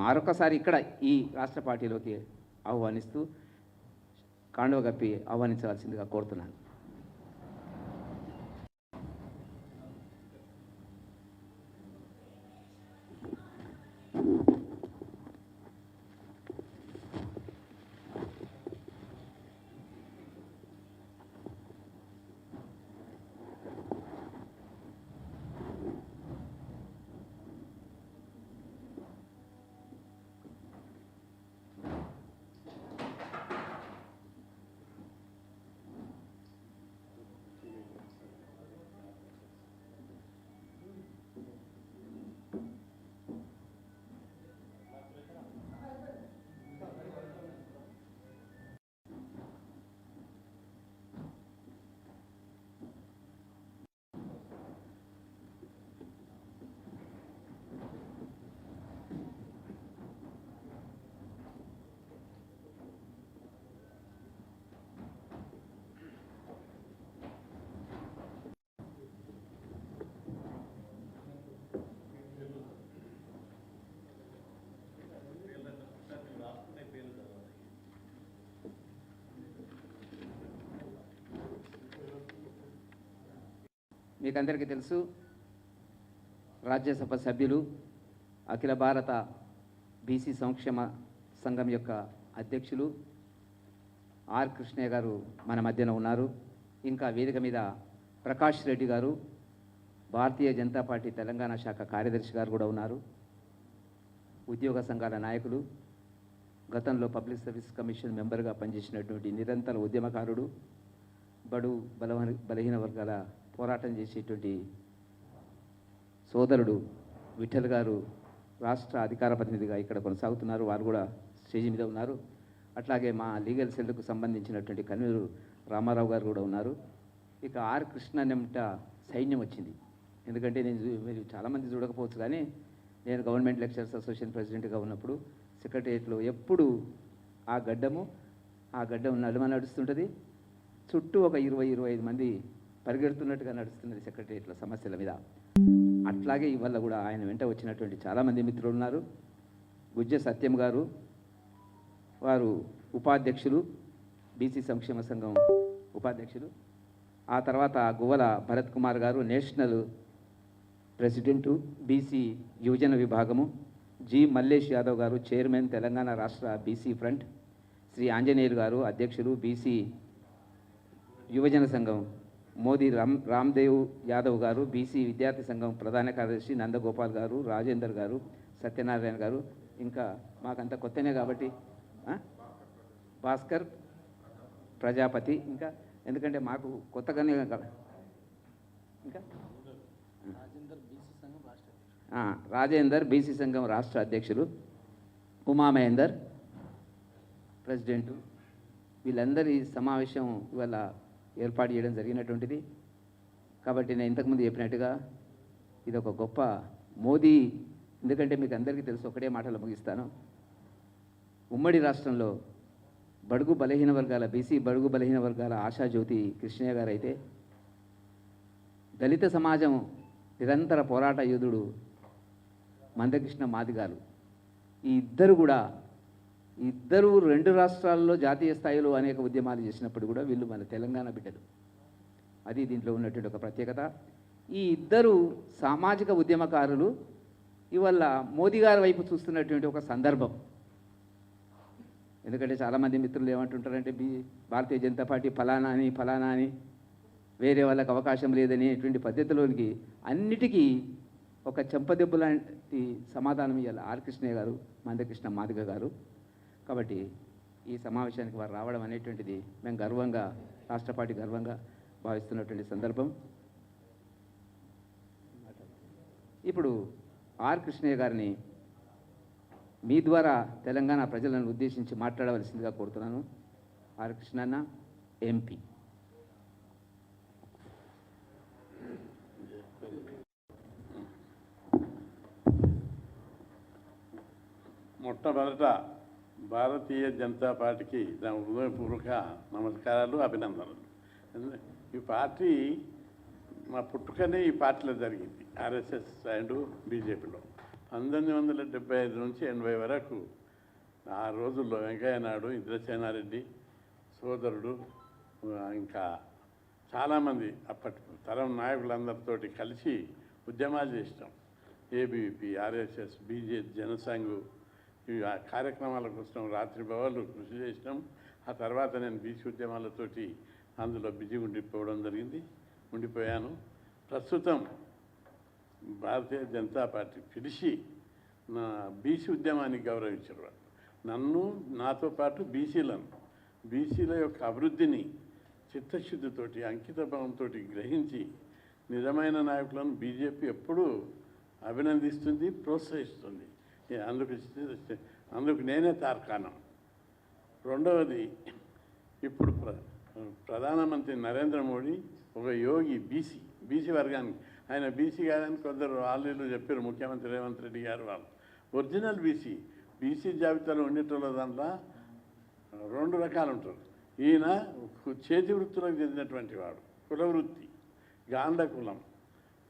మరొకసారి ఇక్కడ ఈ రాష్ట్ర పార్టీలోకి ఆహ్వానిస్తూ కాండవ గప్పి ఆహ్వానించవలసిందిగా కోరుతున్నాను. మీకు అందరికీ తెలుసు రాజ్యసభ సభ్యులు అఖిల భారత బీసీ సంక్షేమ సంఘం యొక్క అధ్యక్షులు ఆర్ కృష్ణయ్య గారు మన మధ్యన ఉన్నారు. ఇంకా వేదిక మీద ప్రకాష్ రెడ్డి గారు భారతీయ జనతా పార్టీ తెలంగాణ శాఖ కార్యదర్శి గారు కూడా ఉన్నారు. ఉద్యోగ సంఘాల నాయకులు గతంలో పబ్లిక్ సర్వీస్ కమిషన్ మెంబర్గా పనిచేసినటువంటి నిరంతర ఉద్యమకారుడు బడు బలవ బలహీన వర్గాల పోరాటం చేసేటువంటి సోదరుడు విఠల్ గారు రాష్ట్ర అధికార ప్రతినిధిగా ఇక్కడ కొనసాగుతున్నారు. వారు కూడా స్టేజ్ మీద ఉన్నారు. అట్లాగే మా లీగల్ సెల్కు సంబంధించినటువంటి కన్వీనర్ రామారావు గారు కూడా ఉన్నారు. ఇక ఆర్ కృష్ణ నెమట సైన్యం వచ్చింది. ఎందుకంటే నేను మీరు చాలామంది చూడకపోవచ్చు కానీ నేను గవర్నమెంట్ లెక్చరర్స్ అసోసియేషన్ ప్రెసిడెంట్గా ఉన్నప్పుడు సెక్రటరియట్లో ఎప్పుడు ఆ గడ్డము ఆ గడ్డం నడుమ నడుస్తుంటుంది. చుట్టూ ఒక ఇరవై ఇరవై ఐదు మంది పరిగెడుతున్నట్టుగా నడుస్తున్నది సెక్రటరియట్లో సమస్యల మీద. అట్లాగే ఇవాళ కూడా ఆయన వెంట వచ్చినటువంటి చాలామంది మిత్రులు ఉన్నారు. గుజ్జ సత్యం గారు వారు ఉపాధ్యక్షులు బీసీ సంక్షేమ సంఘం ఉపాధ్యక్షులు. ఆ తర్వాత గువ్వల భరత్ కుమార్ గారు నేషనల్ ప్రెసిడెంటు బీసీ యువజన విభాగము. జి మల్లేష్ యాదవ్ గారు చైర్మన్ తెలంగాణ రాష్ట్ర బీసీ ఫ్రంట్. శ్రీ ఆంజనేయులు గారు అధ్యక్షులు బీసీ యువజన సంఘం మోదీ రామ్ రామ్దేవ్ యాదవ్ గారు బీసీ విద్యార్థి సంఘం ప్రధాన కార్యదర్శి నందగోపాల్ గారు రాజేందర్ గారు సత్యనారాయణ గారు ఇంకా మాకంత కొత్తనే కాబట్టి భాస్కర్ ప్రజాపతి ఇంకా ఎందుకంటే మాకు కొత్తగానే ఇంకా? రాజేందర్ బీసీ సంఘం రాష్ట్ర అధ్యక్షులు ఉమామహేందర్ ప్రెసిడెంటు వీళ్ళందరి సమావేశం ఇవాళ ఏర్పాటు చేయడం జరిగినటువంటిది. కాబట్టి నేను ఇంతకుముందు చెప్పినట్టుగా ఇది ఒక గొప్ప మోదీ ఎందుకంటే మీకు అందరికీ తెలుసు ఒకటే మాటలు ముగిస్తాను. ఉమ్మడి రాష్ట్రంలో బడుగు బలహీన వర్గాల బీసీ బడుగు బలహీన వర్గాల ఆశాజ్యోతి కృష్ణయ్య గారు అయితే దళిత సమాజం నిరంతర పోరాట యోధుడు మందకృష్ణ మాదిగారు. ఈ ఇద్దరు కూడా ఇద్దరు రెండు రాష్ట్రాల్లో జాతీయ స్థాయిలో అనేక ఉద్యమాలు చేసినప్పుడు కూడా వీళ్ళు మన తెలంగాణ బిడ్డలు. అది దీంట్లో ఉన్నటువంటి ఒక ప్రత్యేకత. ఈ ఇద్దరు సామాజిక ఉద్యమకారులు ఇవల్ల మోదీ గారి వైపు చూస్తున్నటువంటి ఒక సందర్భం. ఎందుకంటే చాలామంది మిత్రులు ఏమంటుంటారంటే బీ భారతీయ జనతా పార్టీ ఫలానా అని ఫలానా అని వేరే వాళ్ళకి అవకాశం లేదని అటువంటి పద్ధతిలోనికి అన్నిటికీ ఒక చెంపదెబ్బ లాంటి సమాధానం ఇవ్వాలి ఆర్ కృష్ణయ్య గారు మందకృష్ణ మాదిగ గారు. కాబట్టి ఈ సమావేశానికి వారు రావడం అనేటువంటిది మేము గర్వంగా రాష్ట్ర పార్టీ గర్వంగా భావిస్తున్నటువంటి సందర్భం. ఇప్పుడు ఆర్ కృష్ణయ్య గారిని మీ ద్వారా తెలంగాణ ప్రజలను ఉద్దేశించి మాట్లాడవలసిందిగా కోరుతున్నాను. ఆర్ కృష్ణన్న ఎంపీ మొట్టమొదట భారతీయ జనతా పార్టీకి నా హృదయపూర్వక నమస్కారాలు అభినందనలు. ఈ పార్టీ మా పుట్టుకనే ఈ పార్టీలో జరిగింది. ఆర్ఎస్ఎస్ అండ్ బీజేపీలో. పంతొమ్మిది వందల డెబ్బై ఐదు నుంచి ఎనభై వరకు ఆ రోజుల్లో వెంకయ్య నాయుడు ఇంద్రసేనారెడ్డి సోదరుడు ఇంకా చాలామంది అప్పటి తరం నాయకులందరితోటి కలిసి ఉద్యమాలు చేసినాం. ఏబీవీపీ ఆర్ఎస్ఎస్ బీజే జనసంఘ్ ఈ కార్యక్రమాల కోసం రాత్రి భవాలు కృషి చేసినాం. ఆ తర్వాత నేను బీసీ ఉద్యమాలతోటి అందులో బిజీ ఉండిపోవడం జరిగింది. ఉండిపోయాను. ప్రస్తుతం భారతీయ జనతా పార్టీ పిలిచి నా బీసీ ఉద్యమాన్ని గౌరవించారు వాళ్ళు. నన్ను నాతో పాటు బీసీలను బీసీల యొక్క అభివృద్ధిని చిత్తశుద్ధితోటి అంకిత భావంతో గ్రహించి నిజమైన నాయకులను బీజేపీ ఎప్పుడూ అభినందిస్తుంది ప్రోత్సహిస్తుంది. అందుకు అందుకు నేనే తార్కాణం. రెండవది ఇప్పుడు ప్ర ప్రధానమంత్రి నరేంద్ర మోడీ ఒక యోగి బీసీ బీసీ వర్గానికి. ఆయన బీసీ కాదని కొందరు ఆల్రెడీ చెప్పారు ముఖ్యమంత్రి రేవంత్ రెడ్డి గారు వాళ్ళు. ఒరిజినల్ బీసీ బీసీ జాబితాలో ఉండేటోళ్ళ దాంట్లో రెండు రకాలు ఉంటారు. ఈయన చేతి వృత్తులకు చెందినటువంటి వాడు కుల వృత్తి గాంధ కులం.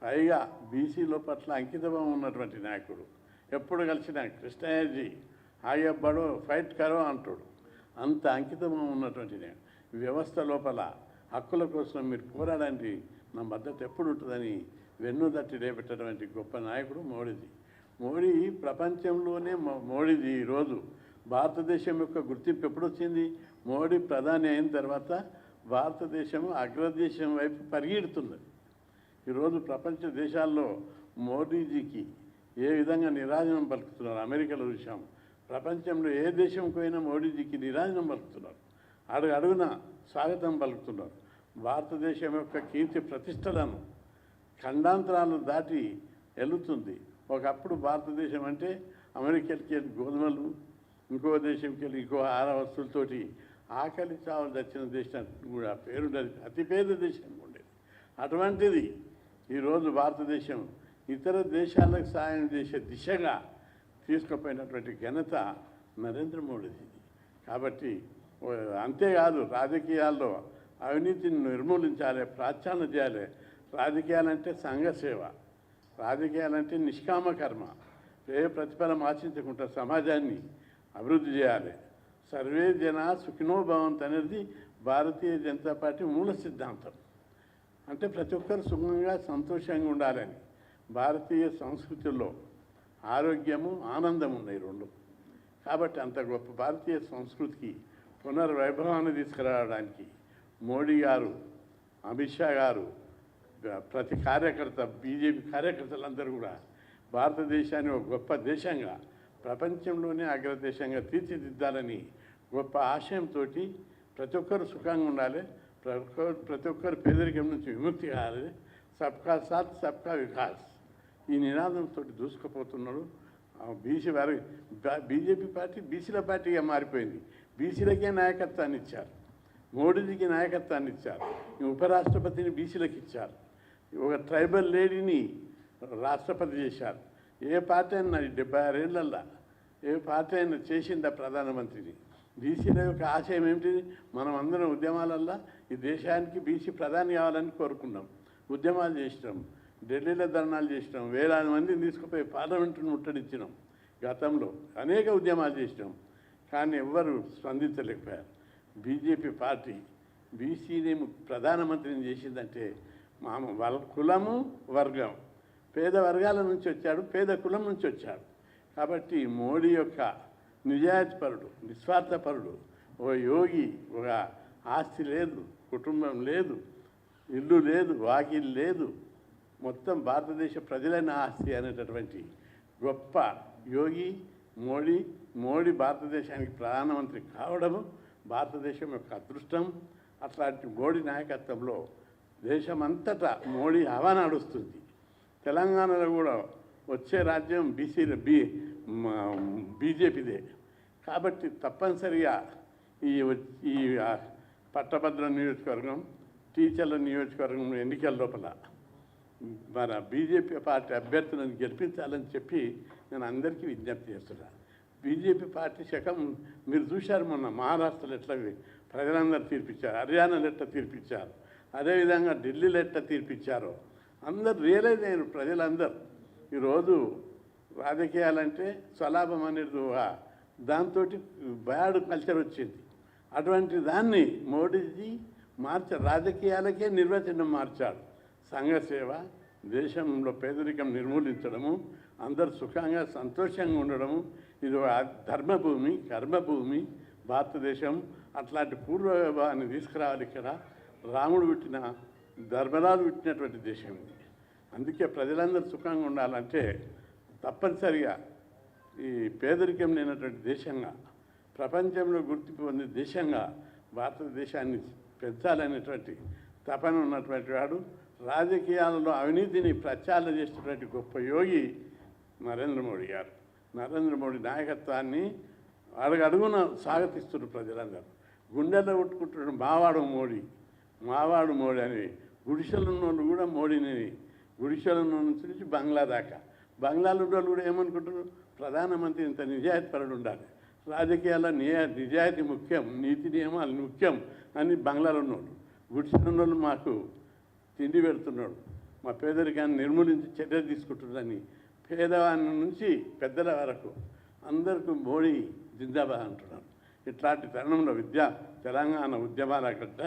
పైగా బీసీలో పట్ల అంకితభావం ఉన్నటువంటి నాయకుడు. ఎప్పుడు కలిసిన కృష్ణయ్యజీ హాయబ్బడు ఫైట్ కరో అంటాడు. అంత అంకితం ఉన్నటువంటి వ్యవస్థ లోపల హక్కుల కోసం మీరు పోరాడానికి నా మద్దతు ఎప్పుడు ఉంటుందని వెన్నుదట్టి తట్టి గొప్ప నాయకుడు మోడీజీ. మోడీ ప్రపంచంలోనే మో- మోడీజీ ఈరోజు భారతదేశం యొక్క గుర్తింపు ఎప్పుడు వచ్చింది మోడీ ప్రధాని అయిన తర్వాత భారతదేశం అగ్రదేశం వైపు పరిగెడుతున్నది. ఈరోజు ప్రపంచ దేశాల్లో మోడీజీకి ఏ విధంగా నిరాజనం పలుకుతున్నారు? అమెరికాలో చూసాము ప్రపంచంలో ఏ దేశంకి పోయినా మోడీజీకి నిరాజనం పలుకుతున్నారు. అడుగు అడుగున స్వాగతం పలుకుతున్నారు. భారతదేశం యొక్క కీర్తి ప్రతిష్టలను ఖండాంతరాలు దాటి వెళుతుంది ఒకప్పుడు భారతదేశం అంటే అమెరికాకి వెళ్ళి గోధుమలు ఇంకో దేశంకి వెళ్ళి ఇంకో ఆహార వస్తువులతోటి ఆకలి చావులు తెచ్చిన దేశం కూడా పేరుండేది. అతి పేద దేశం ఉండేది. అటువంటిది ఈరోజు భారతదేశం ఇతర దేశాలకు సాయం చేసే దిశగా తీసుకుపోయినటువంటి ఘనత నరేంద్ర మోడీది. కాబట్టి అంతేకాదు రాజకీయాల్లో అవినీతిని నిర్మూలించాలి ప్రాచ్యాన చేయాలి. రాజకీయాలంటే సంఘసేవ రాజకీయాలంటే నిష్కామ కర్మ. ఏ ప్రతిఫలం ఆశించకుండా సమాజాన్ని అభివృద్ధి చేయాలి. సర్వే జన సుఖినోభవంత్ అనేది భారతీయ జనతా పార్టీ మూల సిద్ధాంతం. అంటే ప్రతి ఒక్కరు సుఖంగా సంతోషంగా ఉండాలని. భారతీయ సంస్కృతిలో ఆరోగ్యము ఆనందం ఉన్నాయి రెండు. కాబట్టి అంత గొప్ప భారతీయ సంస్కృతికి పునర్వైభవాన్ని తీసుకురావడానికి మోడీ గారు అమిత్ షా గారు ప్రతి కార్యకర్త బీజేపీ కార్యకర్తలందరూ కూడా భారతదేశాన్ని ఒక గొప్ప దేశంగా ప్రపంచంలోనే అగ్రదేశంగా తీర్చిదిద్దాలని గొప్ప ఆశయంతో ప్రతి ఒక్కరు సుఖంగా ఉండాలి. ప్రతి ఒక్కరు ప్రతి ఒక్కరు పేదరికం నుంచి విముక్తి కావాలి. సబ్కా సాత్ సబ్కా వికాస్. ఈ నినాదంతో దూసుకుపోతున్నాడు. బీసీ వారి బీజేపీ పార్టీ బీసీల పార్టీగా మారిపోయింది. బీసీలకే నాయకత్వాన్ని ఇచ్చారు. మోడీజీకి నాయకత్వాన్ని ఇచ్చారు. ఈ ఉపరాష్ట్రపతిని బీసీలకు ఇచ్చారు. ఒక ట్రైబల్ లేడీని రాష్ట్రపతి చేశారు. ఏ పార్టీ అయినా డెబ్బై ఆరేళ్ళల్లా ఏ పార్టీ అయినా చేసిందా ప్రధానమంత్రిని? బీసీల యొక్క ఆశయం ఏమిటిది మనం అందరం ఉద్యమాలల్లో ఈ దేశానికి బీసీ ప్రధాని కావాలని కోరుకున్నాం. ఉద్యమాలు చేసినాం. ఢిల్లీలో ధర్నాలు చేసినాం. వేలాది మందిని తీసుకుపోయి పార్లమెంటును ముట్టడించినాం గతంలో. అనేక ఉద్యమాలు చేసినాం. కానీ ఎవ్వరు స్పందించలేకపోయారు. బీజేపీ పార్టీ బీసీని ప్రధానమంత్రిని చేసిందంటే మా వాళ్ళ కులము వర్గం. పేద వర్గాల నుంచి వచ్చాడు పేద కులం నుంచి వచ్చాడు. కాబట్టి మోడీ యొక్క నిజాయితీపరుడు నిస్వార్థపరుడు ఒక యోగి ఒక ఆస్తి లేదు కుటుంబం లేదు ఇల్లు లేదు వాకిల్ లేదు మొత్తం భారతదేశ ప్రజలైన ఆస్తి అనేటటువంటి గొప్ప యోగి మోడీ మోడీ భారతదేశానికి ప్రధానమంత్రి కావడము భారతదేశం యొక్క అదృష్టం. అట్లాంటి మోడీ నాయకత్వంలో దేశమంతటా మోడీ హవా నడుస్తుంది. తెలంగాణలో కూడా వచ్చే రాజ్యం బీసీ బీ బీజేపీదే. కాబట్టి తప్పనిసరిగా ఈ ఈ పట్టభద్ర పట్టభద్రం నియోజకవర్గం టీచర్ల నియోజకవర్గం ఎన్నికల లోపల మన బీజేపీ పార్టీ అభ్యర్థులను గెలిపించాలని చెప్పి నేను అందరికీ విజ్ఞప్తి చేస్తున్నాను బీజేపీ పార్టీ శకం మీరు చూశారు మొన్న మహారాష్ట్రలో ఎట్లా ప్రజలందరూ తీర్పిచ్చారు హర్యానాలో ఎట్లా తీర్పిచ్చారు అదేవిధంగా ఢిల్లీలో ఎట్లా తీర్పిచ్చారో. అందరు రియలైజ్ అయ్యారు ప్రజలందరూ ఈరోజు రాజకీయాలంటే స్వలాభం అనేది ఒక దాంతో బ్యాడ్ కల్చర్ వచ్చింది. అటువంటి దాన్ని మోడీజీ మార్చ రాజకీయాలకే నిర్వచనం మార్చాడు. సంఘసేవ దేశంలో పేదరికం నిర్మూలించడము అందరు సుఖంగా సంతోషంగా ఉండడము ఇది ఒక ధర్మభూమి కర్మభూమి భారతదేశం. అట్లాంటి పూర్వభావాన్ని తీసుకురావాలి ఇక్కడ. రాముడు పుట్టిన ధర్మరాజు పుట్టినటువంటి దేశం ఇది. అందుకే ప్రజలందరూ సుఖంగా ఉండాలంటే తప్పనిసరిగా ఈ పేదరికం లేనటువంటి దేశంగా ప్రపంచంలో గుర్తింపు పొందే దేశంగా భారతదేశాన్ని పెంచాలనేటువంటి తపన ఉన్నటువంటి వాడు రాజకీయాలలో అవినీతిని ప్రచారం చేసినటువంటి గొప్ప యోగి నరేంద్ర మోడీ గారు. నరేంద్ర మోడీ నాయకత్వాన్ని అడుగడుగున స్వాగతిస్తున్న ప్రజలందరూ. గుండెల్లో కొట్టుకుంటున్న మావాడు మోడీ మావాడు మోడీ అని గుడిసెలు ఉన్నోళ్ళు కూడా మోడీని గుడిసెలు నుంచి బంగ్లా దాకా. బంగ్లాలో ఉన్న వాళ్ళు కూడా ఏమనుకుంటున్నారు? ప్రధానమంత్రి ఇంత నిజాయితీపరుడు ఉండాలి. రాజకీయాల్లో నియా నిజాయితీ ముఖ్యం నీతి నియమాలు ముఖ్యం అని బంగ్లాలో ఉన్నోళ్ళు. గుడిసెలు ఉన్న వాళ్ళు మాకు తిండి పెడుతున్నాడు. మా పేదరికాన్ని నిర్మూలించి చర్య తీసుకుంటుందని పేదవాని నుంచి పెద్దల వరకు అందరికీ మోడీ జిందాబాద్ అంటున్నారు ఇట్లాంటి తరుణంలో విద్య తెలంగాణ ఉద్యమాల గడ్డ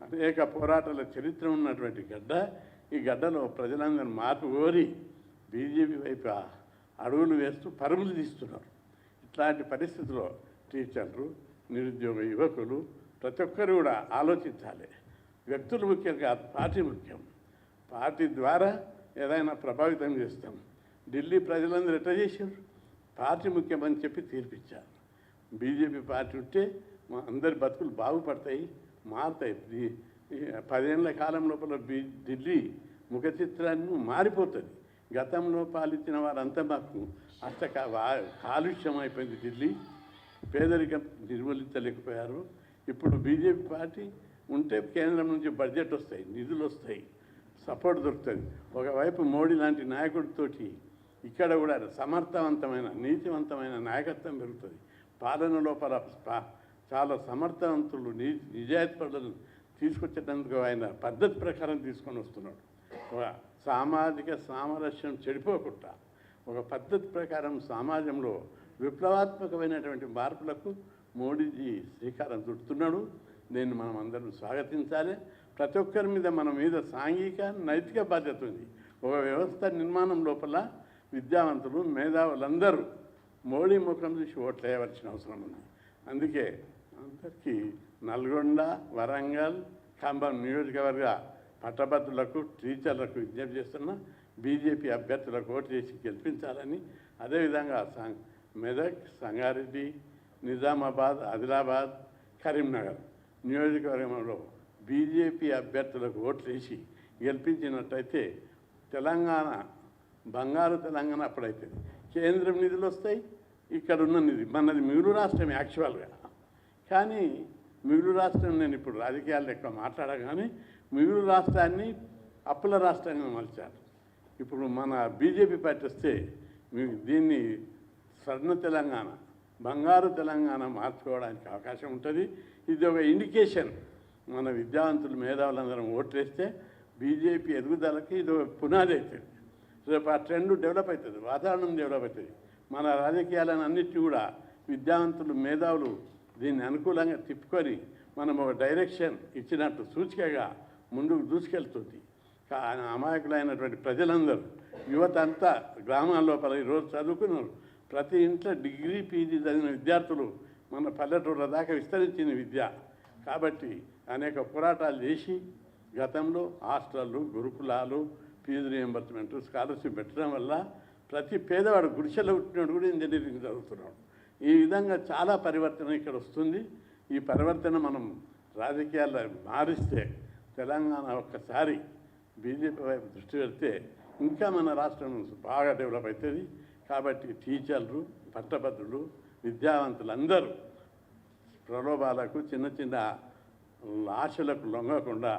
అనేక పోరాటాల చరిత్ర ఉన్నటువంటి గడ్డ ఈ గడ్డలో ప్రజలందరూ మార్పు కోరి బీజేపీ వైపు అడుగులు వేస్తూ పరుగులు తీస్తున్నారు. ఇట్లాంటి పరిస్థితుల్లో టీచర్లు నిరుద్యోగ యువకులు ప్రతి ఒక్కరు కూడా ఆలోచించాలి. వ్యక్తులు ముఖ్యం కాదు పార్టీ ముఖ్యం. పార్టీ ద్వారా ఏదైనా ప్రభావితం చేస్తాం. ఢిల్లీ ప్రజలందరూ ఎట్లా చేశారు? పార్టీ ముఖ్యమని చెప్పి తీర్పిచ్చారు. బీజేపీ పార్టీ ఉంటే మా అందరి బతుకులు బాగుపడతాయి మారుతాయి. పదేళ్ళ కాలం లోపల బీ ఢిల్లీ ముఖ చిత్రాన్ని మారిపోతుంది. గతంలో పాలించిన వారంతా మాకు అష్ట కాలుష్యం అయిపోయింది ఢిల్లీ. పేదరికం నిర్మూలించలేకపోయారు. ఇప్పుడు బీజేపీ పార్టీ ఉంటే కేంద్రం నుంచి బడ్జెట్ వస్తాయి నిధులు వస్తాయి సపోర్ట్ దొరుకుతుంది. ఒకవైపు మోడీ లాంటి నాయకుడితోటి ఇక్కడ కూడా సమర్థవంతమైన నీతివంతమైన నాయకత్వం పెరుగుతుంది. పాలన లోపల చాలా సమర్థవంతులు నీ నిజాయితీపరులను తీసుకొచ్చేటందుకు ఆయన పద్ధతి ప్రకారం తీసుకొని వస్తున్నాడు. ఒక సామాజిక సామరస్యం చెడిపోకుండా ఒక పద్ధతి ప్రకారం సమాజంలో విప్లవాత్మకమైనటువంటి మార్పులకు మోడీజీ శ్రీకారం చుడుతున్నాడు. దీన్ని మనం అందరం స్వాగతించాలి. ప్రతి ఒక్కరి మీద మన మీద సాంఘిక నైతిక బాధ్యత ఉంది. ఒక వ్యవస్థ నిర్మాణం లోపల విద్యావంతులు మేధావులందరూ మోడీ ముఖం చూసి ఓట్లేయవలసిన అవసరం ఉంది. అందుకే అందరికీ నల్గొండ వరంగల్ ఖమ్మం నియోజకవర్గ పట్టభద్రులకు టీచర్లకు విజ్ఞప్తి చేస్తున్న బీజేపీ అభ్యర్థులకు ఓటు చేసి గెలిపించాలని. అదేవిధంగా సం మెదక్ సంగారెడ్డి నిజామాబాద్ ఆదిలాబాద్ కరీంనగర్. నియోజకవర్గంలో బీజేపీ అభ్యర్థులకు ఓట్లు వేసి గెలిపించినట్టయితే తెలంగాణ బంగారు తెలంగాణ అప్పుడైతుంది. కేంద్రం నిధులు వస్తాయి ఇక్కడ ఉన్న నిధి మనది మిగులు రాష్ట్రం యాక్చువల్గా. కానీ మిగులు రాష్ట్రం నేను ఇప్పుడు రాజకీయాలు ఎక్కువ మాట్లాడగానే మిగులు రాష్ట్రాన్ని అప్పుల రాష్ట్రంగా మలిచారు. ఇప్పుడు మన బీజేపీ పార్టీ వస్తే దీన్ని స్వర్ణ తెలంగాణ బంగారు తెలంగాణ మార్చుకోవడానికి అవకాశం ఉంటుంది. ఇది ఒక ఇండికేషన్. మన విద్యావంతులు మేధావులందరం ఓట్లేస్తే బీజేపీ ఎదుగుదలకి ఇది ఒక పునాది అవుతుంది. రేపు ఆ ట్రెండ్ డెవలప్ అవుతుంది వాతావరణం డెవలప్ అవుతుంది. మన రాజకీయాలను అన్నిటి కూడా విద్యావంతులు మేధావులు దీన్ని అనుకూలంగా తిప్పుకొని మనం ఒక డైరెక్షన్ ఇచ్చినట్టు సూచికగా ముందుకు దూసుకెళ్తుంది. అమాయకులైనటువంటి ప్రజలందరూ యువత అంతా గ్రామాల లోపల ఈరోజు చదువుకున్నారు. ప్రతి ఇంట్లో డిగ్రీ పీజీ చదివిన విద్యార్థులు మన పల్లెటూళ్ళ దాకా విస్తరించిన విద్య. కాబట్టి అనేక పోరాటాలు చేసి గతంలో హాస్టళ్ళు గురుకులాలు ఫీజు రియంబర్స్మెంట్ స్కాలర్షిప్ పెట్టడం వల్ల ప్రతి పేదవాడు గుడిసెలో పుట్టినాడు కూడా ఇంజనీరింగ్ చదువుతున్నాడు. ఈ విధంగా చాలా పరివర్తన ఇక్కడ వస్తుంది. ఈ పరివర్తన మనం రాజకీయాల్లో మారిస్తే తెలంగాణ ఒక్కసారి బీజేపీ వైపు దృష్టి పెడితే ఇంకా మన రాష్ట్రం బాగా డెవలప్ అవుతుంది. కాబట్టి టీచర్లు పట్టభద్రులు విద్యావంతులు అందరూ ప్రలోభాలకు చిన్న చిన్న ఆశలకు లొంగకుండా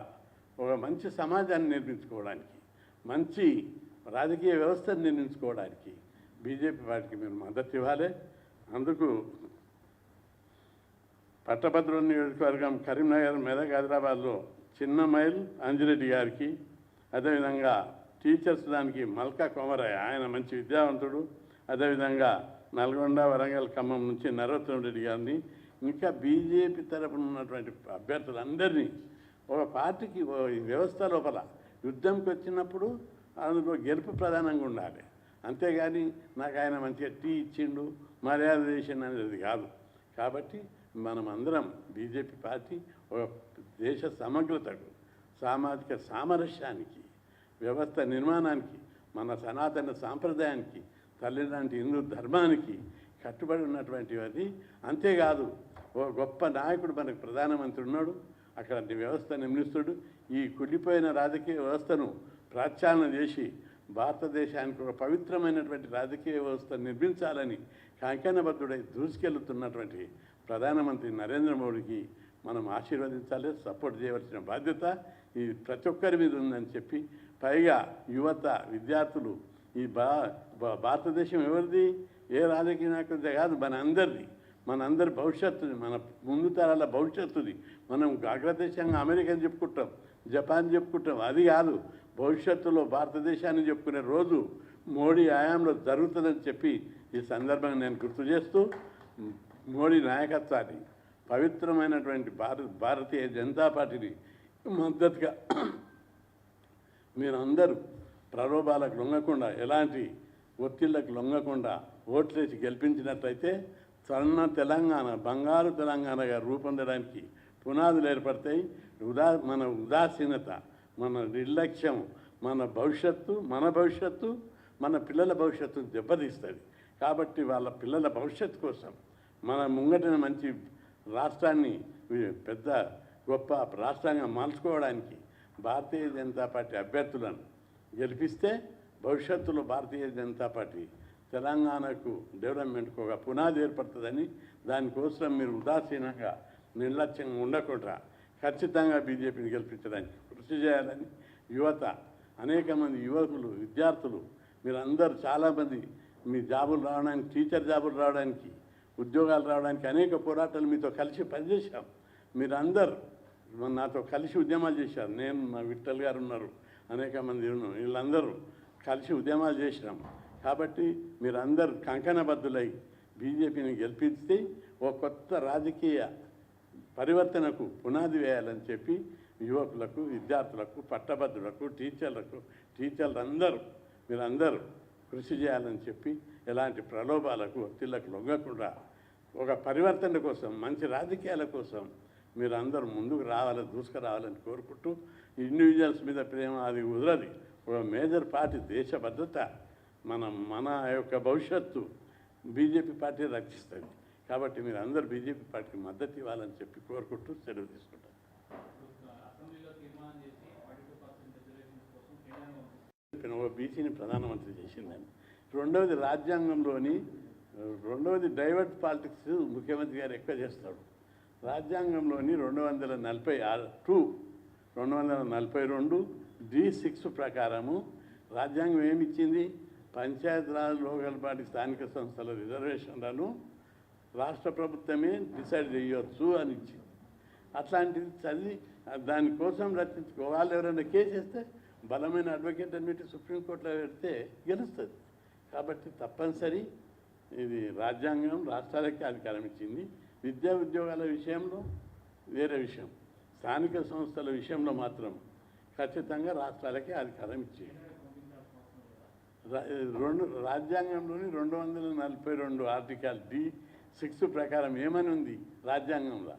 ఒక మంచి సమాజాన్ని నిర్మించుకోవడానికి మంచి రాజకీయ వ్యవస్థను నిర్మించుకోవడానికి బీజేపీ పార్టీకి మీరు మద్దతు ఇవ్వాలి. అందుకు పట్టభద్రుల నియోజకవర్గం కరీంనగర్ మెదక్ హైదరాబాద్లో చిన్న మైల్ అంజిరెడ్డి గారికి అదేవిధంగా టీచర్స్ దానికి మల్కా కొమరయ్య ఆయన మంచి విద్యావంతుడు. అదేవిధంగా నల్గొండ వరంగల్ ఖమ్మం నుంచి నరోత్తమ రెడ్డి గారిని ఇంకా బీజేపీ తరపున ఉన్నటువంటి అభ్యర్థులందరినీ ఒక పార్టీకి వ్యవస్థ లోపల యుద్ధంకి వచ్చినప్పుడు అందులో గెలుపు ప్రధానంగా ఉండాలి. అంతేగాని నాకు ఆయన మంచిగా టీ ఇచ్చిండు మర్యాద చేసిండు అనేది కాదు. కాబట్టి మనం అందరం బీజేపీ పార్టీ ఒక దేశ సమగ్రతకు సామాజిక సామరస్యానికి వ్యవస్థ నిర్మాణానికి మన సనాతన సాంప్రదాయానికి తల్లిదండ్రి హిందూ ధర్మానికి కట్టుబడి ఉన్నటువంటి వారిని అంతేకాదు ఓ గొప్ప నాయకుడు మనకు ప్రధానమంత్రి ఉన్నాడు అక్కడ వ్యవస్థ నిర్మిస్తుడు. ఈ కుళ్ళిపోయిన రాజకీయ వ్యవస్థను ప్రచారణ చేసి భారతదేశానికి ఒక పవిత్రమైనటువంటి రాజకీయ వ్యవస్థ నిర్మించాలని కాంకణబద్ధుడై దూసుకెళ్తున్నటువంటి ప్రధానమంత్రి నరేంద్ర మోడీకి మనం ఆశీర్వదించాలి సపోర్ట్ చేయవలసిన బాధ్యత ఈ ప్రతి ఒక్కరి మీద ఉందని చెప్పి పైగా యువత విద్యార్థులు ఈ బా భా- భారతదేశం ఎవరిది? ఏ రాజకీయ నాయకుడిదే కాదు మన అందరిది. మన అందరి భవిష్యత్తుది మన ముందు తరాల భవిష్యత్తుది. మనం అగ్రదేశంగా అమెరికాని చెప్పుకుంటాం జపాన్ చెప్పుకుంటాం అది కాదు. భవిష్యత్తులో భారతదేశాన్ని చెప్పుకునే రోజు మోడీ ఆయాంలో జరుగుతుందని చెప్పి ఈ సందర్భంగా నేను గుర్తు చేస్తూ మోడీ నాయకత్వాన్ని పవిత్రమైనటువంటి భారత భారతీయ జనతా పార్టీని మద్దతుగా మీరందరూ ప్రలోభాలకు లొంగకుండా ఎలాంటి ఒత్తిళ్ళకు లొంగకుండా ఓట్లేసి గెలిపించినట్లయితే స్వర్ణ తెలంగాణ బంగారు తెలంగాణగా రూపొందడానికి పునాదులు ఏర్పడతాయి. ఉదా మన ఉదాసీనత మన నిర్లక్ష్యం మన భవిష్యత్తు మన భవిష్యత్తు మన పిల్లల భవిష్యత్తును దెబ్బతీస్తుంది. కాబట్టి వాళ్ళ పిల్లల భవిష్యత్తు కోసం మన ముంగటిన మంచి రాష్ట్రాన్ని పెద్ద గొప్ప రాష్ట్రంగా మార్చుకోవడానికి భారతీయ జనతా పార్టీ అభ్యర్థులను గెలిపిస్తే భవిష్యత్తులో భారతీయ జనతా పార్టీ తెలంగాణకు డెవలప్మెంట్కు ఒక పునాది ఏర్పడుతుందని దానికోసం మీరు ఉదాసీనంగా నిర్లక్ష్యంగా ఉండకుండా ఖచ్చితంగా బీజేపీని గెలిపించడానికి కృషి చేయాలని యువత అనేక మంది యువకులు విద్యార్థులు మీరందరూ చాలామంది మీ జాబులు రావడానికి టీచర్ జాబులు రావడానికి ఉద్యోగాలు రావడానికి అనేక పోరాటాలు మీతో కలిసి పనిచేశాం. మీరందరూ నాతో కలిసి ఉద్యమాలు చేశారు. నేను మా విఠల్ గారు ఉన్నారు. అనేక మంది వీళ్ళందరూ కలిసి ఉద్యమాలు చేసినాం. కాబట్టి మీరందరూ కంకణబద్ధులై బీజేపీని గెలిపిస్తే ఓ కొత్త రాజకీయ పరివర్తనకు పునాది వేయాలని చెప్పి యువకులకు విద్యార్థులకు పట్టభద్రులకు టీచర్లకు టీచర్లు అందరూ మీరందరూ కృషి చేయాలని చెప్పి ఎలాంటి ప్రలోభాలకు ఒత్తిళ్ళకు లొంగకుండా ఒక పరివర్తన కోసం మంచి రాజకీయాల కోసం మీరు అందరూ ముందుకు రావాలని దూసుకురావాలని కోరుకుంటూ ఇండివిజువల్స్ మీద ప్రేమ అది కుదరది ఒక మేజర్ పార్టీ దేశ భద్రత మన మన యొక్క భవిష్యత్తు బీజేపీ పార్టీ రక్షిస్తుంది. కాబట్టి మీరు అందరూ బీజేపీ పార్టీకి మద్దతు ఇవ్వాలని చెప్పి కోరుకుంటూ సెలవు తీసుకుంటాను ఒక బీసీని ప్రధానమంత్రి చేసిందని. రెండవది రాజ్యాంగంలోని రెండవది డైవర్ట్ పాలిటిక్స్ ముఖ్యమంత్రి గారు ఎక్కువ చేస్తాడు. రాజ్యాంగంలోని రెండు వందల నలభై ఆరు టూ రెండు వందల నలభై రెండు డి సిక్స్ ప్రకారము రాజ్యాంగం ఏమిచ్చింది? పంచాయతీరాజ్ లోకల్ పార్టీ స్థానిక సంస్థల రిజర్వేషన్లను రాష్ట్ర ప్రభుత్వమే డిసైడ్ చేయొచ్చు అని ఇచ్చింది. అట్లాంటిది చదివి దానికోసం రచించుకో వాళ్ళు ఎవరైనా కేసు వేస్తే బలమైన అడ్వకేట్ అని పెట్టి సుప్రీంకోర్టులో పెడితే గెలుస్తుంది. కాబట్టి తప్పనిసరి ఇది రాజ్యాంగం రాష్ట్రాలకే అధికారం ఇచ్చింది. విద్యా ఉద్యోగాల విషయంలో వేరే విషయం. స్థానిక సంస్థల విషయంలో మాత్రం ఖచ్చితంగా రాష్ట్రాలకే అధికారం ఇచ్చేయాలి రెండు రాజ్యాంగంలోని రెండు వందల నలభై రెండు ఆర్టికల్ డి సిక్స్ ప్రకారం ఏమని ఉంది? రాజ్యాంగంలో.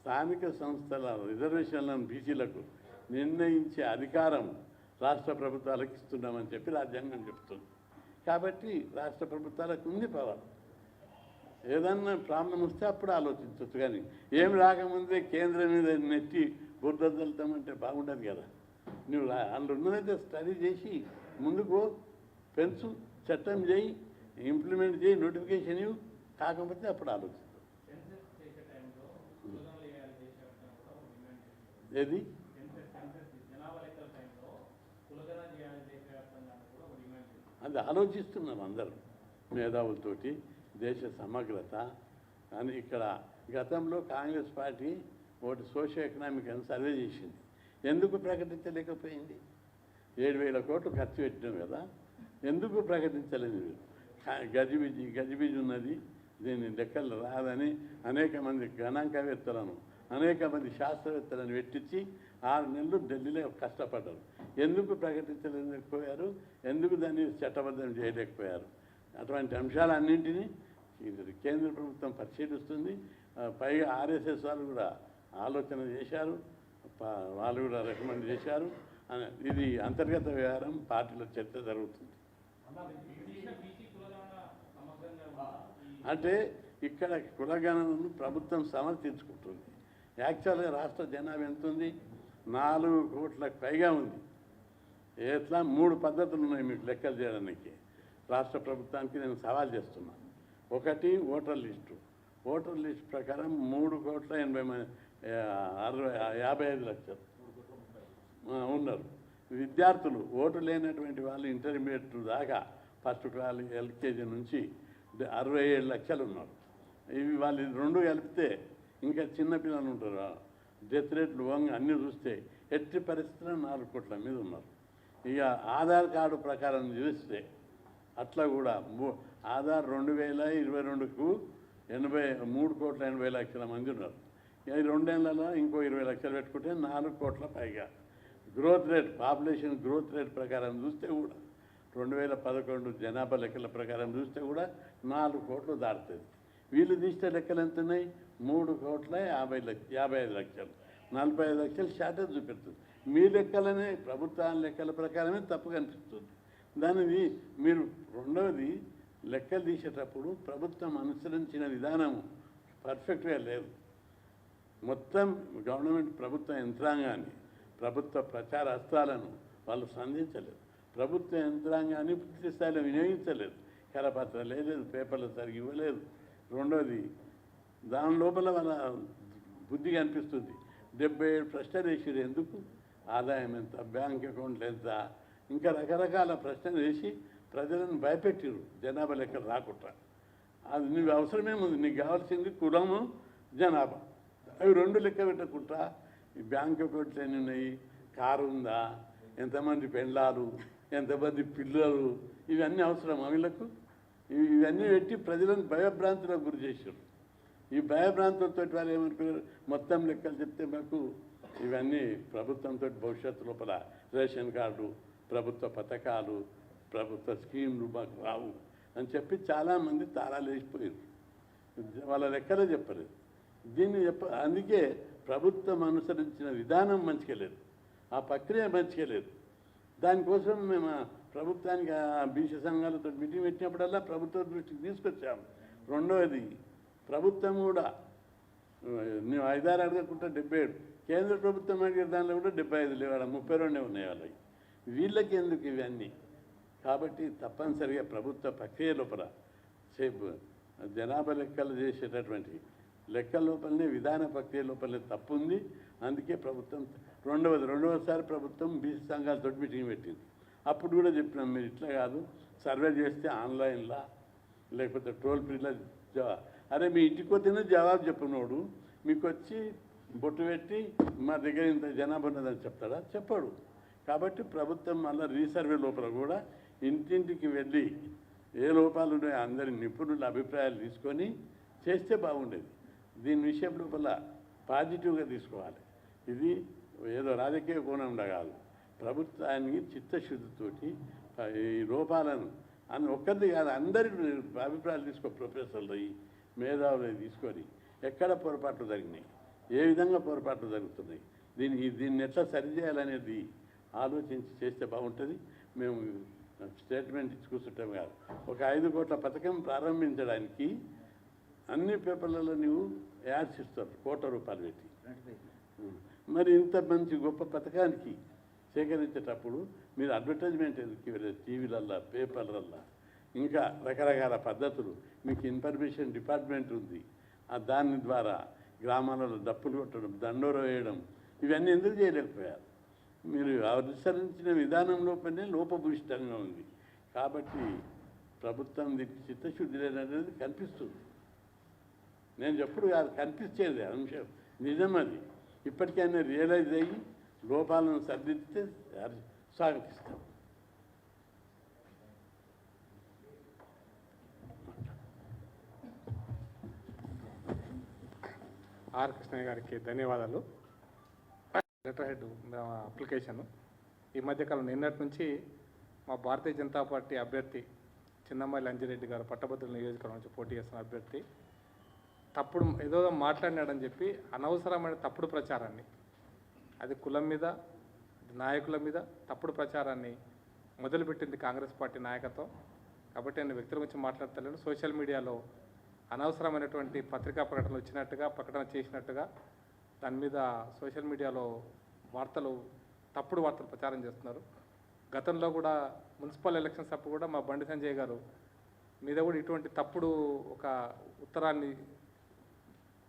స్థానిక సంస్థల రిజర్వేషన్లను బీసీలకు నిర్ణయించే అధికారం రాష్ట్ర ప్రభుత్వాలకు ఇస్తున్నామని చెప్పి రాజ్యాంగం చెప్తుంది. కాబట్టి రాష్ట్ర ప్రభుత్వాలకు ఉంది పవర్. ఏదన్నా ప్రాబ్లం వస్తే అప్పుడు ఆలోచించవచ్చు. కానీ ఏం రాకముందే కేంద్రం మీద నెట్టి బురద బాగుండదు కదా. నువ్వు అందులో ఉన్నదైతే స్టడీ చేసి ముందుకు పెంచు చట్టం చేయి ఇంప్లిమెంట్ చేయి నోటిఫికేషన్ ఇవ్వు. కాకపోతే అప్పుడు ఆలోచిస్తాం ఏది? అది ఆలోచిస్తున్నాం అందరం మేధావులతోటి. దేశ సమగ్రత. అని ఇక్కడ గతంలో కాంగ్రెస్ పార్టీ ఒకటి సోషియో ఎకనామిక్ అని సర్వే చేసింది. ఎందుకు ప్రకటించలేకపోయింది? ఏడు వేల కోట్లు ఖర్చు పెట్టినాం కదా. ఎందుకు ప్రకటించలేదు? మీరు గజిబిజి గజిబిజి ఉన్నది. దీన్ని లెక్కలు రాదని అనేక మంది గణాంకవేత్తలను అనేక మంది శాస్త్రవేత్తలను పెట్టించి ఆరు నెలలు ఢిల్లీలో కష్టపడ్డారు. ఎందుకు ప్రకటించలేకపోయారు? ఎందుకు దాన్ని చట్టబద్ధం చేయలేకపోయారు? అటువంటి అంశాలన్నింటినీ కేంద్ర ప్రభుత్వం పరిశీలిస్తుంది పైగా ఆర్ఎస్ఎస్ వాళ్ళు కూడా ఆలోచన చేశారు. ప- వాళ్ళు కూడా రికమెండ్ చేశారు. ఇది అంతర్గత వ్యవహారం పార్టీలో చర్చ జరుగుతుంది. అంటే ఇక్కడ కులగణనను ప్రభుత్వం సమర్థించుకుంటుంది. యాక్చువల్గా రాష్ట్ర జనాభా ఎంత ఉంది? నాలుగు కోట్లకు పైగా ఉంది. ఎట్లా? మూడు పద్ధతులు ఉన్నాయి మీకు లెక్కలు చేయడానికి. రాష్ట్ర ప్రభుత్వానికి నేను సవాల్ చేస్తున్నాను ఒకటి ఓటర్ లిస్టు. ఓటర్ లిస్ట్ ప్రకారం మూడు కోట్ల ఎనభై మంది అరవై యాభై ఐదు లక్షలు. ఉన్నారు. విద్యార్థులు ఓటు లేనటువంటి వాళ్ళు ఇంటర్మీడియట్ దాకా ఫస్ట్ క్లాస్ ఎల్కేజీ నుంచి అరవై ఏడు లక్షలు ఉన్నారు. ఇవి వాళ్ళు రెండు కలిపితే ఇంకా చిన్నపిల్లలు ఉంటారు. డెత్ రేట్లు వంగ అన్నీ చూస్తే ఎట్టి పరిస్థితుల్లో నాలుగు కోట్ల మీద ఉన్నారు. ఇక ఆధార్ కార్డు ప్రకారం చూస్తే అట్లా కూడా ఆధార్ రెండు వేల ఇరవై రెండుకు ఎనభై మూడు కోట్ల ఎనభై లక్షల మంది ఉన్నారు. ఈ రెండేళ్ళలో ఇంకో ఇరవై లక్షలు పెట్టుకుంటే నాలుగు కోట్ల పైగా. Growth rate population growth rate ప్రకారం చూస్తే కూడా రెండు వేల పదకొండు జనాభా లెక్కల ప్రకారం చూస్తే కూడా నాలుగు కోట్లు దాటుతుంది. వీళ్ళు తీస్తే లెక్కలు ఎంత ఉన్నాయి మూడు కోట్ల యాభై లక్ష యాభై ఐదు లక్షలు. నలభై ఐదు లక్షలు షార్టేజ్ చూపెడుతుంది. మీ లెక్కలనే ప్రభుత్వాల లెక్కల ప్రకారమే తప్పు కనిపిస్తుంది. దానిది మీరు రెండవది లెక్కలు తీసేటప్పుడు ప్రభుత్వం అనుసరించిన విధానం పర్ఫెక్ట్గా లేదు. మొత్తం గవర్నమెంట్ ప్రభుత్వ యంత్రాంగాన్ని ప్రభుత్వ ప్రచార అస్త్రాలను వాళ్ళు సంధించలేదు. ప్రభుత్వ యంత్రాంగాన్ని పూర్తి స్థాయిలో వినియోగించలేదు. కరపత్ర లేదు పేపర్లు సరిగి ఇవ్వలేదు. రెండోది దాని లోపల వాళ్ళ బుద్ధి కనిపిస్తుంది. డెబ్బై ఏడు ప్రశ్నలు వేసిరు ఎందుకు? ఆదాయం ఎంత? బ్యాంక్ అకౌంట్లు ఎంత? ఇంకా రకరకాల ప్రశ్నలు వేసి ప్రజలను భయపెట్టిరు జనాభా లెక్కలు రాకుండా. అది నీకు అవసరమేముంది? నీకు కావాల్సింది కులము జనాభా. అవి రెండు లెక్క పెట్టకుండా ఈ బ్యాంక్ అకౌంట్లు ఎన్ని ఉన్నాయి? కారు ఉందా? ఎంతమంది పెళ్ళాలు? ఎంతమంది పిల్లలు? ఇవన్నీ అవసరం వీళ్ళకు? ఇవన్నీ పెట్టి ప్రజలను భయభ్రాంతులకు గురి చేశారు ఈ భయభ్రాంతులతో వాళ్ళు ఏమనుకున్నారు? మొత్తం లెక్కలు చెప్తే మాకు ఇవన్నీ ప్రభుత్వంతో భవిష్యత్తు లోపల రేషన్ కార్డు ప్రభుత్వ పథకాలు ప్రభుత్వ స్కీమ్లు మాకు రావు అని చెప్పి చాలామంది తాళాలు వేసిపోయారు వాళ్ళ లెక్కలే చెప్పలేదు. దీన్ని చెప్ప అందుకే ప్రభుత్వం అనుసరించిన విధానం మంచిగా లేదు. ఆ ప్రక్రియ మంచిగా లేదు. దానికోసం మేము ప్రభుత్వానికి ఆ బీసీ సంఘాలతో మీటింగ్ పెట్టినప్పుడల్లా ప్రభుత్వ దృష్టికి తీసుకొచ్చాము రెండవది ప్రభుత్వం కూడా మేము ఐదారు అడగకుండా డెబ్బై ఏడు. కేంద్ర ప్రభుత్వం అడిగే దానిలో కూడా డెబ్బై ఐదు లేవాడ ముప్పై రెండే ఉన్నాయి వాళ్ళకి వీళ్ళకి ఎందుకు ఇవన్నీ? కాబట్టి తప్పనిసరిగా ప్రభుత్వ ప్రక్రియ లోపల సేపు జనాభా లెక్కలు చేసేటటువంటి లెక్కల లోపలనే విధాన ప్రక్రియ లోపలనే తప్పు ఉంది అందుకే ప్రభుత్వం రెండవది రెండవసారి ప్రభుత్వం బీసీ సంఘాలతో మీటింగ్ పెట్టింది. అప్పుడు కూడా చెప్పినాం మీరు ఇట్లా కాదు సర్వే చేస్తే ఆన్లైన్లో లేకపోతే టోల్ ఫ్రీలో జవా- అరే మీ ఇంటికి వచ్చిన జవాబు చెప్పినోడు మీకు వచ్చి బొట్టు పెట్టి మా దగ్గర ఇంత జనాభా ఉన్నదని చెప్తాడా? చెప్పాడు. కాబట్టి ప్రభుత్వం మళ్ళీ రీసర్వే లోపల కూడా ఇంటింటికి వెళ్ళి ఏ లోపాలు ఉన్నాయో అందరి నిపుణుల అభిప్రాయాలు తీసుకొని చేస్తే బాగుండేది. దీని విషయం లోపల పాజిటివ్గా తీసుకోవాలి. ఇది ఏదో రాజకీయ కోణంలో కాదు. ప్రభుత్వానికి చిత్తశుద్ధితోటి ఈ లోపాలను అని ఒక్కరిది కాదు అందరి అభిప్రాయాలు తీసుకో ప్రొఫెసర్లు మేధావులు తీసుకొని ఎక్కడ పొరపాట్లు జరిగినాయి? ఏ విధంగా పొరపాట్లు జరుగుతున్నాయి? దీన్ని దీన్ని ఎట్లా సరిచేయాలనేది ఆలోచించి చేస్తే బాగుంటుంది. మేము స్టేట్మెంట్ ఇచ్చి కూర్చుంటాం కాదు. ఒక ఐదు కోట్ల పథకం ప్రారంభించడానికి అన్ని పేపర్లలో నువ్వు యాడ్స్ ఇస్తారు కోట్ల రూపాయలు పెట్టి. మరి ఇంత మంచి గొప్ప పథకానికి సేకరించేటప్పుడు మీరు అడ్వర్టైజ్మెంట్ ఎందుకు ఇవ్వలేదు? టీవీలల్లా పేపర్లల్లా? ఇంకా రకరకాల పద్ధతులు. మీకు ఇన్ఫర్మేషన్ డిపార్ట్మెంట్ ఉంది. ఆ దాని ద్వారా గ్రామాలలో డప్పులు కొట్టడం దండోర వేయడం ఇవన్నీ ఎందుకు చేయలేకపోయారు? మీరు అనుసరించిన విధానంలో పనే లోపభూషితంగా ఉంది. కాబట్టి ప్రభుత్వం చిత్తశుద్ధి లేదనేది కనిపిస్తుంది. నేను ఎప్పుడు కాదు కనిపించేది అంశం. నిజం అది. ఇప్పటికైనా రియలైజ్ అయ్యి లోపాలను సర్దిస్తే స్వాగతిస్తాం ఆర్ కృష్ణ గారికి ధన్యవాదాలు. లెటర్ హెడ్ అప్లికేషన్ ఈ మధ్యకాలం నిన్నటి నుంచి మా భారతీయ జనతా పార్టీ అభ్యర్థి చిన్నమ్మాయి లంజిరెడ్డి గారు పట్టభద్రుల నియోజకవర్గం నుంచి పోటీ చేస్తున్న అభ్యర్థి. తప్పుడు ఏదో మాట్లాడినాడని చెప్పి అనవసరమైన తప్పుడు ప్రచారాన్ని అది కులం మీద నాయకుల మీద తప్పుడు ప్రచారాన్ని మొదలుపెట్టింది కాంగ్రెస్ పార్టీ నాయకత్వం. కాబట్టి నేను వ్యక్తుల గురించి మాట్లాడతలేను సోషల్ మీడియాలో అనవసరమైనటువంటి పత్రికా ప్రకటనలు వచ్చినట్టుగా ప్రకటన చేసినట్టుగా దాని మీద సోషల్ మీడియాలో వార్తలు తప్పుడు వార్తలు ప్రచారం చేస్తున్నారు. గతంలో కూడా మున్సిపల్ ఎలక్షన్స్ అప్పుడు కూడా మా బండి సంజయ్ గారు మీద కూడా ఇటువంటి తప్పుడు ఒక ఉత్తరాన్ని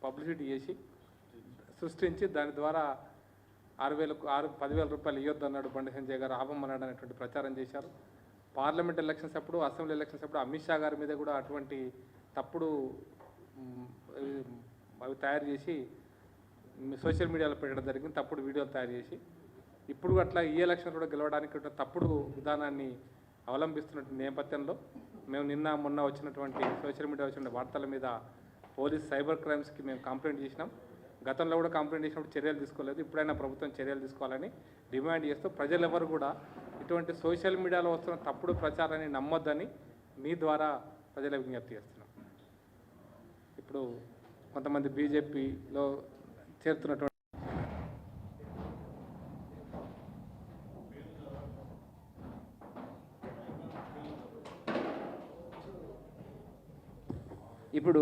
పబ్లిసిటీ చేసి సృష్టించి దాని ద్వారా ఆరు వేలకు ఆరు పదివేల రూపాయలు ఇవ్వద్దు అన్నాడు బండి సంజయ్ గారు ఆపమన్నాడు అనేటువంటి ప్రచారం చేశారు. పార్లమెంట్ ఎలక్షన్స్ అప్పుడు అసెంబ్లీ ఎలక్షన్స్ అప్పుడు అమిత్ షా గారి మీద కూడా అటువంటి తప్పుడు అవి- తయారు చేసి సోషల్ మీడియాలో పెట్టడం జరిగింది తప్పుడు వీడియోలు తయారు చేసి ఇప్పుడు అట్లా ఈ ఎలక్షన్ కూడా గెలవడానికి తప్పుడు విధానాన్ని అవలంబిస్తున్న నేపథ్యంలో మేము నిన్న మొన్న వచ్చినటువంటి సోషల్ మీడియా వచ్చిన వార్తల మీద పోలీస్ సైబర్ క్రైమ్స్కి మేము కంప్లైంట్ చేసినాం. గతంలో కూడా కంప్లైంట్ చేసినప్పుడు చర్యలు తీసుకోలేదు ఇప్పుడైనా ప్రభుత్వం చర్యలు తీసుకోవాలని డిమాండ్ చేస్తూ ప్రజలెవరు కూడా ఇటువంటి సోషల్ మీడియాలో వస్తున్న తప్పుడు ప్రచారాన్ని నమ్మొద్దని మీ ద్వారా ప్రజల విజ్ఞప్తి చేస్తున్నాం. ఇప్పుడు కొంతమంది బీజేపీలో చేరుతున్నటువంటి ఇప్పుడు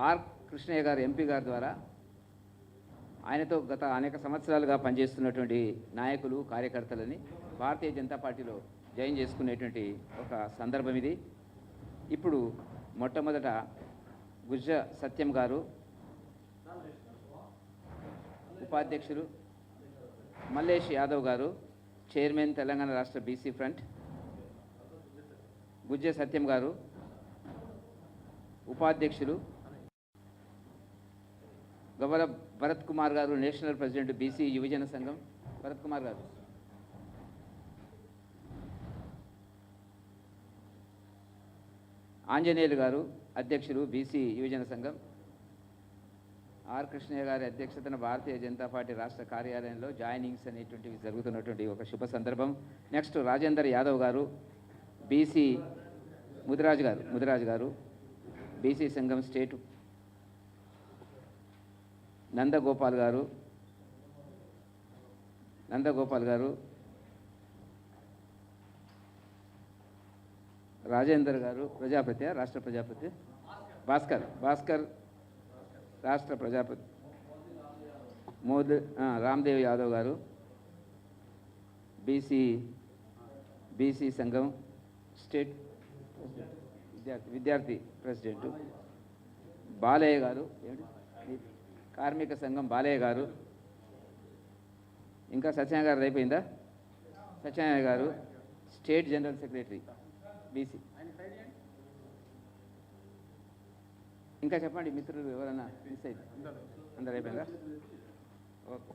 ఆర్ కృష్ణయ్య గారు ఎంపీ గారి ద్వారా ఆయనతో గత అనేక సంవత్సరాలుగా పనిచేస్తున్నటువంటి నాయకులు కార్యకర్తలని భారతీయ జనతా పార్టీలో జాయిన్ చేసుకునేటువంటి ఒక సందర్భం ఇది. ఇప్పుడు మొట్టమొదట గుజ్జ సత్యం గారు ఉపాధ్యక్షులు మల్లేష్ యాదవ్ గారు చైర్మన్ తెలంగాణ రాష్ట్ర బీసీ ఫ్రంట్ గుజ్జ సత్యం గారు ఉపాధ్యక్షులు గవల భరత్ కుమార్ గారు నేషనల్ ప్రెసిడెంట్ బీసీ యువజన సంఘం. భరత్ కుమార్ గారు. ఆంజనేయులు గారు అధ్యక్షులు బీసీ యువజన సంఘం. ఆర్ కృష్ణయ్య గారి అధ్యక్షతన భారతీయ జనతా పార్టీ రాష్ట్ర కార్యాలయంలో జాయినింగ్స్ అనేటువంటివి జరుగుతున్నటువంటి ఒక శుభ సందర్భం. నెక్స్ట్ రాజేందర్ యాదవ్ గారు బీసీ ముదిరాజు గారు ముదిరాజు గారు బీసీ సంఘం స్టేట్. నందగోపాల్ గారు నందగోపాల్ గారు రాజేందర్ గారు ప్రజాపతి రాష్ట్ర ప్రజాపతి భాస్కర్ భాస్కర్ రాష్ట్ర ప్రజాపతి. మోద్ రామ్దేవ్ యాదవ్ గారు బీసీ బీసీ సంఘం స్టేట్ విద్యార్థి విద్యార్థి ప్రెసిడెంట్. బాలయ్య గారు కార్మిక సంఘం బాలయ్య గారు. ఇంకా సత్యనారాయణ గారు అయిపోయిందా? సత్యనారాయణ గారు స్టేట్ జనరల్ సెక్రటరీ బీసీ. ఇంకా చెప్పండి మిత్రులు ఎవరైనా మిస్ అయితే అందరు అయిపోయిందా ఓకే.